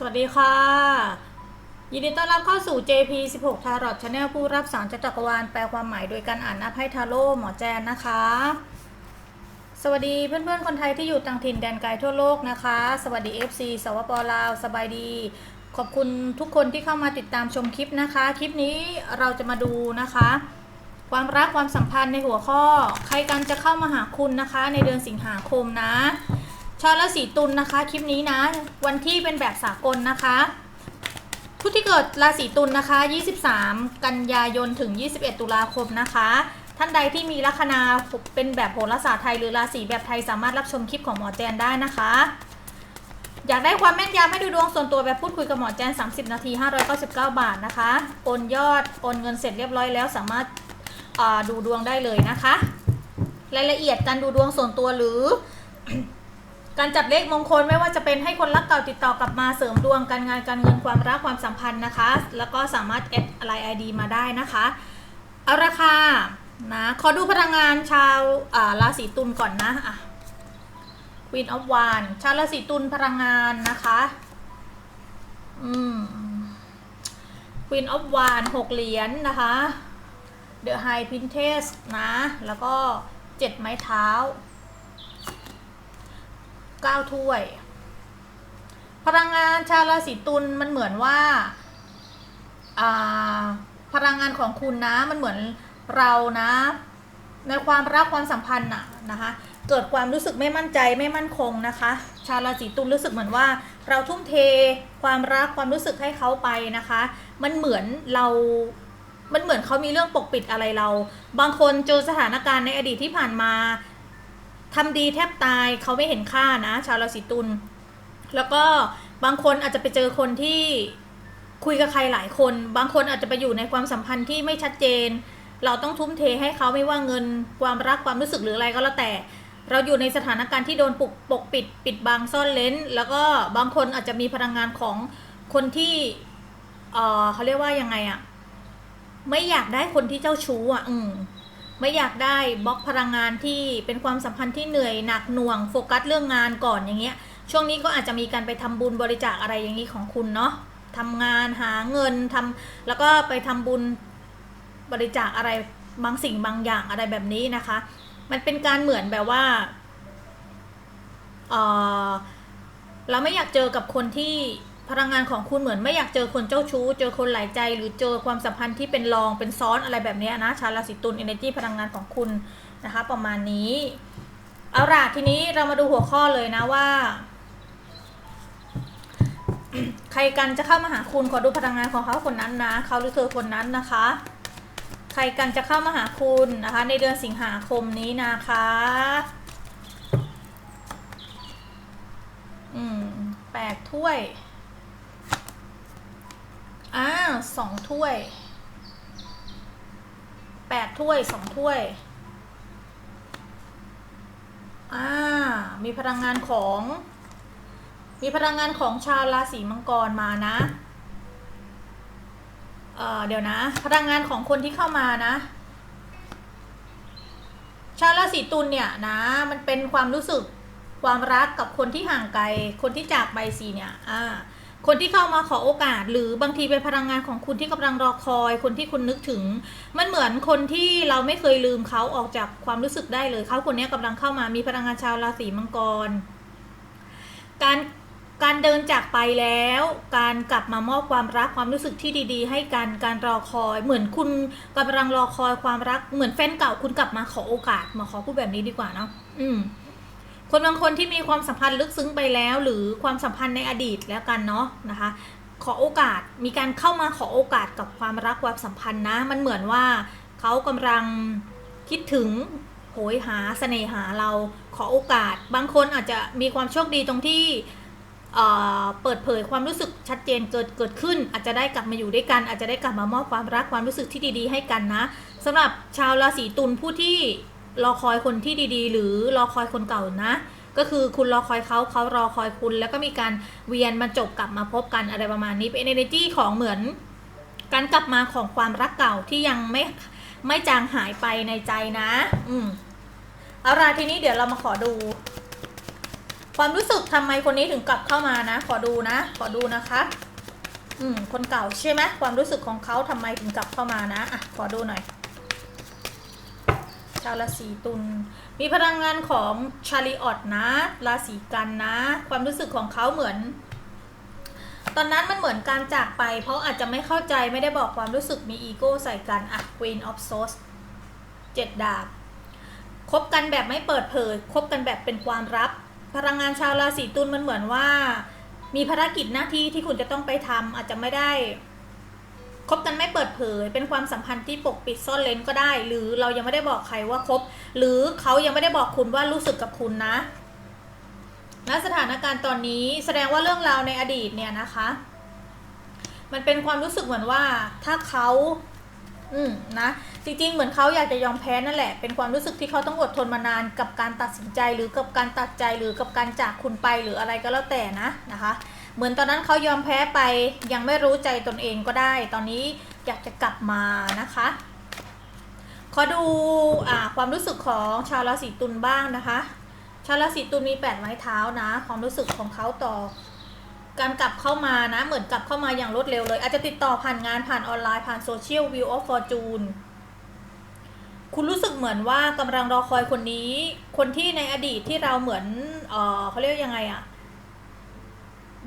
สวัสดีค่ะ ยินดีต้อนรับเข้าสู่ JP 16 Tarot Channel ผู้รับสารจากจักรวาลแปลความหมายโดยการอ่านนับให้ทาโร่หมอแจนนะคะ สวัสดีเพื่อนๆ คนไทยที่อยู่ต่างถิ่นแดนไกลทั่วโลกนะคะ สวัสดี FC สวปลาว สบายดี ขอบคุณทุกคนที่เข้ามาติดตามชมคลิปนะคะ คลิปนี้เราจะมาดูนะคะ ความรักความสัมพันธ์ในหัวข้อ ใครกันจะเข้ามาหาคุณนะคะ ในเดือนสิงหาคมนะ ชาวราศีตุลนะคะ คลิปนี้นะ วันที่เป็นแบบสากลนะคะ ผู้ที่เกิดราศีตุลนะคะ 23 กันยายนถึง 21 ตุลาคมนะคะ ท่านใดที่มีลัคนาเป็นแบบโหราศาสตร์ไทยหรือราศีแบบไทยสามารถรับชมคลิปของหมอแจนได้นะคะอยากได้ความแม่นยำให้ดูดวงส่วนตัวแบบพูดคุยกับหมอแจน 30 นาที 599 บาทนะคะ โอนยอด โอนเงินเสร็จเรียบร้อยแล้วสามารถดูดวงได้เลยนะคะ รายละเอียดการดูดวงส่วนตัวหรือ การจับเลขมงคลไม่ว่าจะเป็นให้คนรักเก่าติดต่อกลับมาเสริมดวงการงานการเงินความรักความสัมพันธ์นะคะ แล้วก็สามารถแอดไลน์ไอดีมาได้นะคะเอาราคานะขอดูพลังงานชาวราศีตุลก่อนนะอะ Queen of Wands ชาวราศีตุลพลังงานนะคะอืม Queen of Wands หกเหรียญนะคะ The High Princess นะ แล้วก็เจ็ดไม้เท้า ก้าถ้วย พลังงานชาวราศีตุลมันเหมือนว่าพลังงานของคุณนะมันเหมือนเรานะ ในความรักความสัมพันธ์น่ะนะคะเกิดความรู้สึกไม่มั่นใจไม่มั่นคงนะคะ ชาวราศีตุลรู้สึกเหมือนว่า เราทุ่มเทความรักความรู้สึกให้เขาไปนะคะ มันเหมือนเรา มันเหมือนเขามีเรื่องปกปิดอะไรเรา บางคนเจอสถานการณ์ในอดีตที่ผ่านมา ทำดีแทบตายเขาไม่เห็นค่านะ ชาวราศีตุลแล้วก็บางคนอาจจะไปเจอคนที่คุยกับใครหลายคน บางคนอาจจะไปอยู่ในความสัมพันธ์ที่ไม่ชัดเจน เราต้องทุ่มเทให้เขาไม่ว่าเงินความรักความรู้สึกหรืออะไรก็แล้วแต่ เราอยู่ในสถานการณ์ที่โดนปกปกปิดปิดบังซ่อนเลนแล้วก็บางคนอาจจะมีพลังงานของคนที่เออเขาเรียกว่ายังไงอะไม่อยากได้คนที่เจ้าชู้อะ อืม ไม่อยากได้บล็อกพลังงานที่เป็นความสัมพันธ์ที่เหนื่อยหนักหน่วงโฟกัสเรื่องงานก่อนอย่างเงี้ย ช่วงนี้ก็อาจจะมีการไปทำบุญบริจาคอะไรอย่างนี้ของคุณเนาะทำงานหาเงินทำแล้วก็ไปทำบุญบริจาคอะไรบางสิ่งบางอย่างอะไรแบบนี้นะคะ มันเป็นการเหมือนแบบว่าเออเราไม่อยากเจอกับคนที่ พลังงานของคุณเหมือนไม่อยากเจอคนเจ้าชู้ เจอคนหลายใจ หรือเจอความสัมพันธ์ที่เป็นรองเป็นซ้อนอะไรแบบนี้นะชาวราศีตุล energy พลังงานของคุณนะคะ ประมาณนี้ เอาล่ะทีนี้เรามาดูหัวข้อเลยนะว่า ใครกันจะเข้ามาหาคุณขอดูพลังงานของเขาคนนั้นนะเขาหรือเธอคนนั้นนะคะ ใครกันจะเข้ามาหาคุณนะคะ ในเดือนสิงหาคมนี้นะคะอืมแปดถ้วย อ่าสองถ้วยแปดถ้วยสองถ้วย อ่า มีพลังงานของ มีพลังงานของชาวราศีมังกรมานะ เอ่อ เดี๋ยวนะ พลังงานของคนที่เข้ามานะ ชาวราศีตุลเนี่ยนะ มันเป็นความรู้สึกความรักกับคนที่ห่างไกล คนที่จากไปสีเนี่ย อ่า คนที่เข้ามาขอโอกาส หรือบางทีเป็นพลังงานของคุณที่กำลังรอคอย คนที่คุณนึกถึง มันเหมือนคนที่เราไม่เคยลืมเขาออกจากความรู้สึกได้เลยเขาคนนี้กำลังเข้ามามีพลังงานชาวราศีมังกร การการเดินจากไปแล้ว การกลับมามอบความรักความรู้สึกที่ดี ๆ ให้กันการรอคอย เหมือนคุณกำลังรอคอยความรัก เหมือนแฟนเก่าคุณกลับมาขอโอกาสมาขอพูดแบบนี้ดีกว่าเนาะอืม คนบางคนที่มีความสัมพันธ์ลึกซึ้งไปแล้ว หรือความสัมพันธ์ในอดีตแล้วกันเนาะนะคะ ขอโอกาสมีการเข้ามาขอโอกาสกับความรักความสัมพันธ์นะ มันเหมือนว่าเขากำลังคิดถึงโหยหาเสน่หาเราขอโอกาส บางคนอาจจะมีความโชคดีตรงที่เเปิดเผยความรู้สึกชัดเจนเกิดเกิดขึ้น อาจจะได้กลับมาอยู่ด้วยกัน อาจจะได้กลับมามอบความรักความรู้สึกที่ดี ๆ ให้กันนะสำหรับชาวราศีตุลผู้ที่ รอคอยคนที่ดีๆ หรือรอคอยคนเก่านะ ก็คือคุณรอคอยเขาเขารอคอยคุณ แล้วก็มีการเวียนมาจบกลับมาพบกันอะไรประมาณนี้เป็น energy ของเหมือนการกลับมาของความรักเก่าที่ยังไม่ไม่จางหายไปในใจนะ อืมเอาล่ะทีนี้เดี๋ยวเรามาขอดู ความรู้สึกทำไมคนนี้ถึงกลับเข้ามานะ ขอดูนะ ขอดูนะคะ อืม คนเก่าใช่ไหมความรู้สึกของเขาทำไมถึงกลับเข้ามานะอะขอดูหน่อย ชาวราศีตุลมีพลังงานของชาริออตนะ ราศีกันนะ ความรู้สึกของเขาเหมือน ตอนนั้นมันเหมือนการจากไป เพราะอาจจะไม่เข้าใจไม่ได้บอกความรู้สึกมีอีโก้ใส่กันอะ Queen of Swords เจ็ดดาบคบกันแบบไม่เปิดเผยคบกันแบบเป็นความลับ พลังงานชาวราศีตุลมันเหมือนว่า มีภารกิจหน้าที่ที่คุณจะต้องไปทำอาจจะไม่ได้ คบกันไม่เปิดเผย เป็นความสัมพันธ์ที่ปกปิดซ่อนเลนก็ได้ หรือเรายังไม่ได้บอกใครว่าคบ หรือเขายังไม่ได้บอกคุณว่ารู้สึกกับคุณนะณสถานการณ์ตอนนี้แสดงว่าเรื่องราวในอดีตเนี่ยนะคะ มันเป็นความรู้สึกเหมือนว่าถ้าเขาอืมนะจริงๆ เหมือนเขาอยากจะยอมแพ้นั่นแหละ เป็นความรู้สึกที่เขาต้องอดทนมานานกับการตัดสินใจหรือกับการตัดใจหรือกับการจากคุณไปหรืออะไรก็แล้วแต่นะนะคะ เหมือนตอนนั้นเขายอมแพ้ไปยังไม่รู้ใจตนเองก็ได้ ตอนนี้อยากจะกลับมานะคะ ขอดูอ่าความรู้สึกของชาวราศีตุลบ้างนะคะ ชาวราศีตุลมีแปดไม้เท้านะ ความรู้สึกของเขาต่อ การกลับเข้ามานะ เหมือนกลับเข้ามาอย่างรวดเร็วเลย อาจจะติดต่อผ่านงานผ่านออนไลน์ผ่านโซเชียลวิวออฟฟอร์จูนคุณรู้สึกเหมือนว่ากำลังรอคอยคนนี้ คนที่ในอดีตที่เราเหมือนเออเขาเรียกยังไงอะ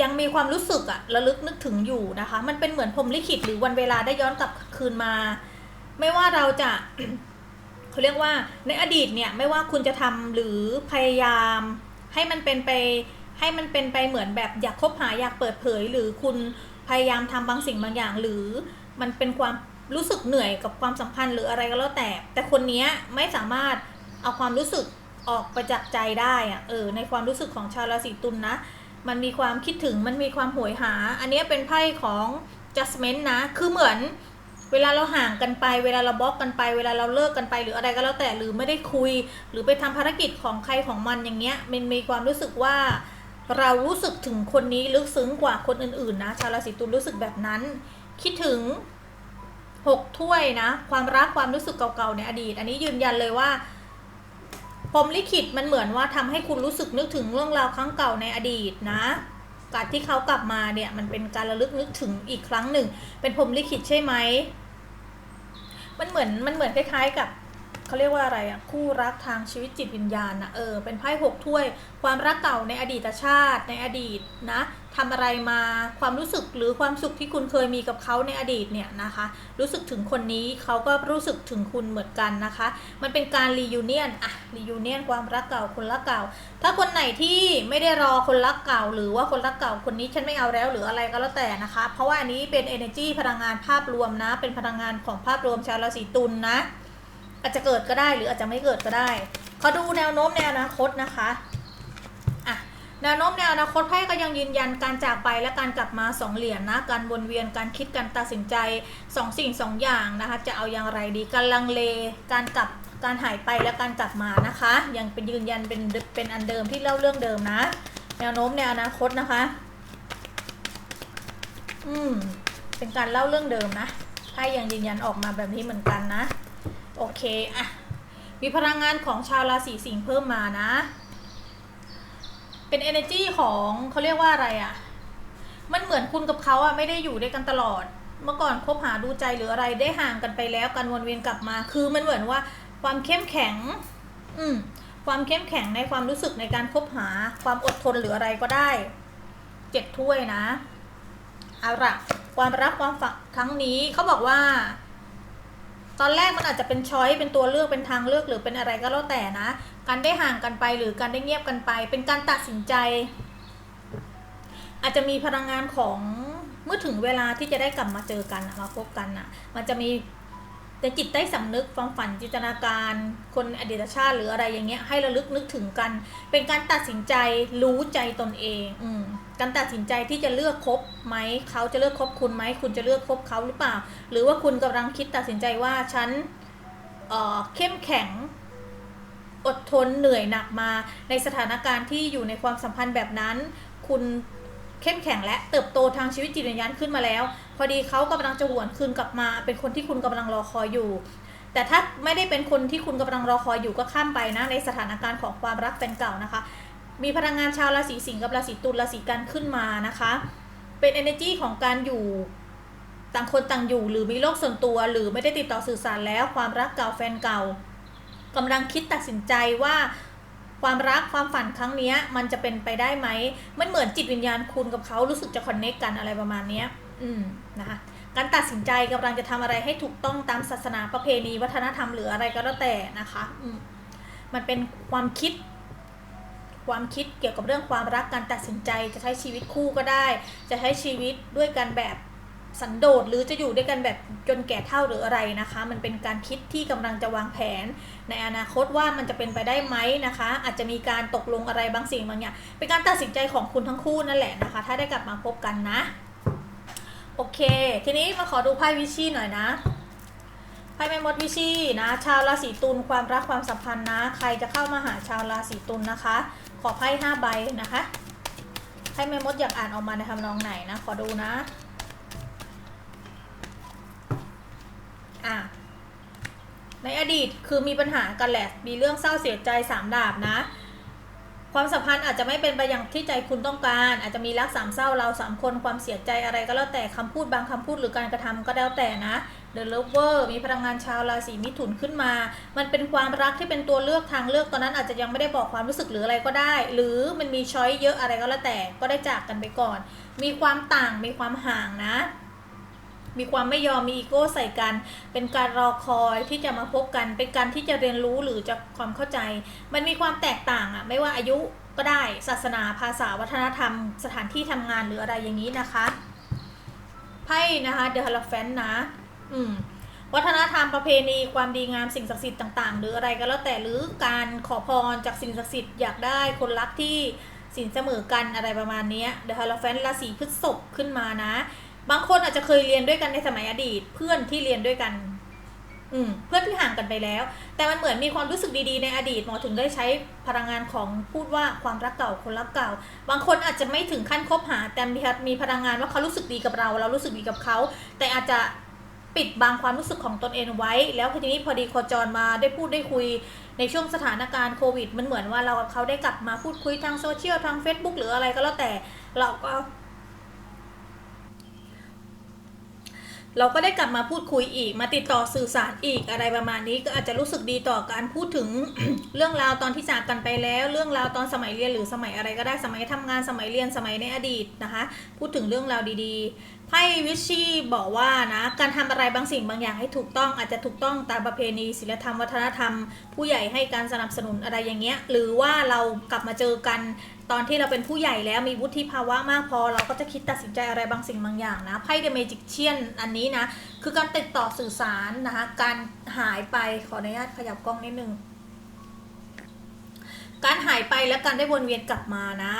ยังมีความรู้สึกอะระลึกนึกถึงอยู่นะคะ มันเป็นเหมือนพรมลิขิตหรือวันเวลาได้ย้อนกลับคืนมา ไม่ว่าเราจะเขาเรียกว่าในอดีตเนี่ยไม่ว่าคุณจะทำหรือพยายาม ให้มันเป็นไปให้มันเป็นไปเหมือนแบบอยากคบหาอยากเปิดเผย หรือคุณพยายามทำบางสิ่งบางอย่าง หรือมันเป็นความรู้สึกเหนื่อยกับความสัมพันธ์หรืออะไรก็แล้วแต่ แต่คนนี้ไม่สามารถเอาความรู้สึกออกไปจากใจได้อะเออในความรู้สึกของชาวราศีตุลนนะ มันมีความคิดถึงมันมีความโหยหา อันนี้เป็นไพ่ของ judgment นะ คือเหมือนเวลาเราห่างกันไป เวลาเราบล็อกกันไป เวลาเราเลิกกันไป หรืออะไรก็แล้วแต่หรือไม่ได้คุย หรือไปทำภารกิจของใครของมันอย่างเงี้ยมันมีความรู้สึกว่า เรารู้สึกถึงคนนี้ลึกซึ้งกว่าคนอื่นๆนะชาวราศีตุลรู้สึกแบบนั้น คิดถึงหกถ้วยนะ ความรักความรู้สึกเก่าๆในอดีต อันนี้ยืนยันเลยว่า พรมลิขิตมันเหมือนว่าทำให้คุณรู้สึกนึกถึงเรื่องราวครั้งเก่าในอดีตนะ การที่เขากลับมาเนี่ยมันเป็นการระลึกนึกถึงอีกครั้งหนึ่ง เป็นพรมลิขิตใช่ไหม มันเหมือนมันเหมือนคล้ายๆกับ เขาเรียกว่าอะไรอะคู่รักทางชีวิตจิตวิญญาณนะเออเป็นไพ่หกถ้วย ความรักเก่าในอดีตชาติ ในอดีตนะทำอะไรมาความรู้สึกหรือความสุขที่คุณเคยมีกับเขาในอดีตเนี่ยนะคะ รู้สึกถึงคนนี้เขาก็รู้สึกถึงคุณเหมือนกันนะคะ มันเป็นการรียูเนียนอะรียูเนียนความรักเก่าคนรักเก่า ถ้าคนไหนที่ไม่ได้รอคนรักเก่า หรือว่าคนรักเก่าคนนี้ฉันไม่เอาแล้วหรืออะไรก็แล้วแต่นะคะ เพราะว่าอันนี้เป็น energy พลังงานภาพรวมนะ เป็นพลังงานของภาพรวมชาวราศีตุลนะ อาจจะเกิดก็ได้หรืออาจจะไม่เกิดก็ได้ขอดูแนวโน้มในวอนาคตนะคะอะแนวโน้มในวอนาคตไพ่ก็ยังยืนยันการจากไปและการกลับมาสองเหรียญนนะการวนเวียนการคิดการตัดสินใจสองสิ่งสองอย่างนะคะจะเอาอย่างไรดีการลังเลการกลับการหายไปและการกลับมานะคะ ยังเป็นยืนยันเป็นเป็นอันเดิมที่เล่าเรื่องเดิมนะ แนวโน้มในวอนาคตนะคะ อืมเป็นการเล่าเรื่องเดิมนะไพ่ยังยืนยันออกมาแบบนี้เหมือนกันนะ โอเคอะมีพลังงานของชาวราศีสิงห์เพิ่มมานะ เป็น energy ของเขาเรียกว่าอะไรอะ่ะมันเหมือนคุณกับเขาอะไม่ได้อยู่ด้วยกันตลอด เมื่อก่อนคบหาดูใจหรืออะไรได้ห่างกันไปแล้วการวนเวียนกลับมา คือมันเหมือนว่าความเข้มแข็ง อืมความเข้มแข็งในความรู้สึกในการคบหาความอดทนหรืออะไรก็ได้เจ็ดถ้วยนะเอาละความรักความฝักครั้งนี้เขาบอกว่า ตอนแรกมันอาจจะเป็นช้อยเป็นตัวเลือกเป็นทางเลือกหรือเป็นอะไรก็แล้วแต่นะการได้ห่างกันไปหรือการได้เงียบกันไป เป็นการตัดสินใจ อาจจะมีพลังงานของเมื่อถึงเวลาที่จะได้กลับมาเจอกันมาพบกันอะ มันจะมี แต่จิตใต้สำนึกความฝันจินตนาการคนอดีตชาติหรืออะไรอย่างเงี้ยให้ระลึกนึกถึงกัน เป็นการตัดสินใจรู้ใจตนเองอืการตัดสินใจที่จะเลือกคบไหมเขาจะเลือกคบคุณไหมคุณจะเลือกคบเขาหรือเปล่า หรือว่าคุณกำลังคิดตัดสินใจว่าฉันเอ่อเข้มแข็งอดทนเหนื่อยหนักมาในสถานการณ์ที่อยู่ในความสัมพันธ์แบบนั้น คุณ เข้มแข็งและเติบโตทางชีวิตจิตวิญญาณขึ้นมาแล้ว พอดีเขากำลังจะหวนคืนกลับมา เป็นคนที่คุณกำลังรอคอยอยู่ แต่ถ้าไม่ได้เป็นคนที่คุณกำลังรอคอยอยู่ก็ข้ามไปนะในสถานการณ์ของความรักแฟนเก่านะคะ มีพลังงานชาวราศีสิงห์กับราศีตุลราศีกันขึ้นมานะคะ เป็น energy ของการอยู่ต่างคนต่างอยู่หรือมีโลกส่วนตัว หรือไม่ได้ติดต่อสื่อสารแล้วความรักเก่าแฟนเก่ากำลังคิดตัดสินใจว่า ความรักความฝันครั้งนี้มันจะเป็นไปได้ไหมมันเหมือนจิตวิญญาณคุณกับเขารู้สึกจะคอนเนคกันอะไรประมาณนี้อืมนะคะการตัดสินใจกำลังจะทำอะไรให้ถูกต้องตามศาสนาประเพณี วัฒนธรรมหรืออะไรก็แล้วแต่นะคะอืมมันเป็นความคิด ความคิดเกี่ยวกับเรื่องความรักการตัดสินใจจะใช้ชีวิตคู่ก็ได้ จะใช้ชีวิตด้วยกันแบบ สันโดษหรือจะอยู่ด้วยกันแบบจนแก่เท่าหรืออะไรนะคะ มันเป็นการคิดที่กำลังจะวางแผน ในอนาคตว่ามันจะเป็นไปได้ไหมนะคะ อาจจะมีการตกลงอะไรบางสิ่งบางอย่างเป็นการตัดสินใจของคุณทั้งคู่นั่นแหละนะคะ ถ้าได้กลับมาพบกันนะโอเค ทีนี้มาขอดูไพ่วิชี่หน่อยนะไพ่แม่มดวิชี่นะชาวราศีตุลความรักความสัมพันธ์นะ ใครจะเข้ามาหาชาวราศีตุลนะคะ ขอไพ่ห้าใบนะคะไพ่แม่มดอยากอ่านออกมาในทำนองไหนนะ ขอดูนะ อะในอดีตคือมีปัญหากันแหละ มีเรื่องเศร้าเสียใจสามดาบนะ ความสัมพันธ์อาจจะไม่เป็นไปอย่างที่ใจคุณต้องการ อาจจะมีรักสามเศร้าเราสามคนความเสียใจอะไรก็แล้วแต่คำพูดบางคำพูดหรือการกระทำก็แล้วแต่นะ The Lover มีพลังงานชาวราศีมิถุนขึ้นมา มันเป็นความรักที่เป็นตัวเลือกทางเลือกตอนนั้นอาจจะยังไม่ได้บอกความรู้สึกหรืออะไรก็ได้ หรือมันมีช้อยเยอะอะไรก็แล้วแต่ก็ได้จากกันไปก่อน มีความต่างมีความห่างนะ มีความไม่ยอมมีอีโก้ใส่กัน เป็นการรอคอยที่จะมาพบกัน เป็นการที่จะเรียนรู้หรือจะความเข้าใจ มันมีความแตกต่างอะไม่ว่าอายุก็ได้ศาสนาภาษาวัฒนธรรม สถานที่ทำงานหรืออะไรอย่างนี้นะคะไพ่นะคะเดอะฮาร์แฟนนะ อืมวัฒนธรรมประเพณีความดีงามสิ่งศักดิ์สิทธิ์ต่างๆ หรืออะไรก็แล้วแต่หรือการขอพรจากสิ่งศักดิ์สิทธิ์อยากได้คนรักที่สินเสมอกันอะไรประมาณนี้เดอะฮาร์แฟนราศีพฤษภขึ้นมานะ บางคนอาจจะเคยเรียนด้วยกันในสมัยอดีต เพื่อนที่เรียนด้วยกัน อืมเพื่อนที่ห่างกันไปแล้ว แต่มันเหมือนมีความรู้สึกดีๆในอดีตหมอถึงได้ใช้พลังงานของพูดว่าความรักเก่าคนรักเก่า บางคนอาจจะไม่ถึงขั้นคบหา แต่มีมีพลังงานว่าเขารู้สึกดีกับเรา เรารู้สึกดีกับเขา แต่อาจจะปิดบังความรู้สึกของตนเองไว้ แล้วทีนี้พอดีโคจรมาได้พูดได้คุยในช่วงสถานการณ์โควิด มันเหมือนว่าเรากับเขาได้กลับมาพูดคุยทางโซเชียลทาง Facebook หรืออะไรก็แล้วแต่เราก็ เราก็ได้กลับมาพูดคุยอีก มาติดต่อสื่อสารอีกอะไรประมาณนี้ก็อาจจะรู้สึกดีต่อการพูดถึง เรื่องราวตอนที่จากกันไปแล้ว เรื่องราวตอนสมัยเรียนหรือสมัยอะไรก็ได้สมัยทำงานสมัยเรียนสมัยในอดีตนะคะ พูดถึงเรื่องราวดีๆ ไพ่วิชชี่บอกว่านะการทำอะไรบางสิ่งบางอย่างให้ถูกต้องอาจจะถูกต้องตามประเพณีศิลธรรมวัฒนธรรม ผู้ใหญ่ให้การสนับสนุนอะไรอย่างเงี้ย หรือว่าเรากลับมาเจอกันตอนที่เราเป็นผู้ใหญ่แล้วมีวุฒิภาวะมากพอ เราก็จะคิดตัดสินใจอะไรบางสิ่งบางอย่างนะไพ่เดเมจิกเชียนอันนี้นะ คือการติดต่อสื่อสารนะคะการหายไปขออนุญาตขยับกล้องนิดนึงการหายไปและการได้วนเวียนกลับมานะ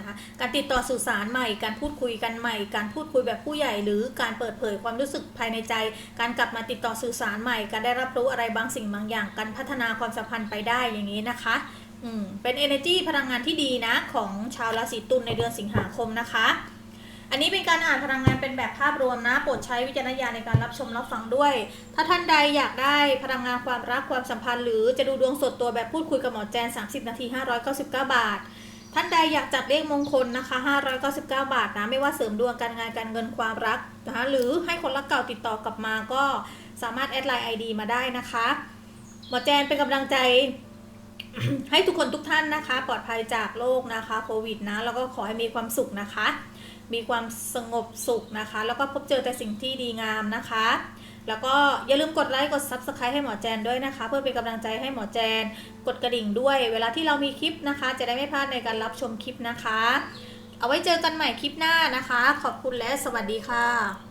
นะคะการติดต่อสื่อสารใหม่ การพูดคุยกันใหม่ การพูดคุยแบบผู้ใหญ่หรือการเปิดเผยความรู้สึกภายในใจ การกลับมาติดต่อสื่อสารใหม่ การได้รับรู้อะไรบางสิ่งบางอย่าง การพัฒนาความสัมพันธ์ไปได้อย่างนี้นะคะอืมเป็น energy พลังงานที่ดีนะของชาวราศีตุลในเดือนสิงหาคมนะคะ อันนี้เป็นการอ่านพลังงานเป็นแบบภาพรวมนะ โปรดใช้วิจารณญาณในการรับชมรับฟังด้วย ถ้าท่านใดอยากได้พลังงานความรักความสัมพันธ์ หรือจะดูดวงสดตัวแบบพูดคุยกับหมอแจน 30 นาที 599 บาท ท่านใดอยากจัดเลขมงคลนะคะ 599 บาทนะ ไม่ว่าเสริมดวงการงานการเงินความรักนะคะ หรือให้คนรักเก่าติดต่อกลับมาก็สามารถแอดไลน์ ID มาได้นะคะ หมอแจนเป็นกำลังใจ ให้ทุกคนทุกท่านนะคะ ปลอดภัยจากโรคนะคะโควิดนะ แล้วก็ขอให้มีความสุขนะคะ มีความสงบสุขนะคะ แล้วก็พบเจอแต่สิ่งที่ดีงามนะคะ แล้วก็อย่าลืมกดไลค์กด Subscribe ให้หมอแจนด้วยนะคะ เพื่อเป็นกำลังใจให้หมอแจน กดกระดิ่งด้วย เวลาที่เรามีคลิปนะคะ จะได้ไม่พลาดในการรับชมคลิปนะคะ เอาไว้เจอกันใหม่คลิปหน้านะคะ ขอบคุณและสวัสดีค่ะ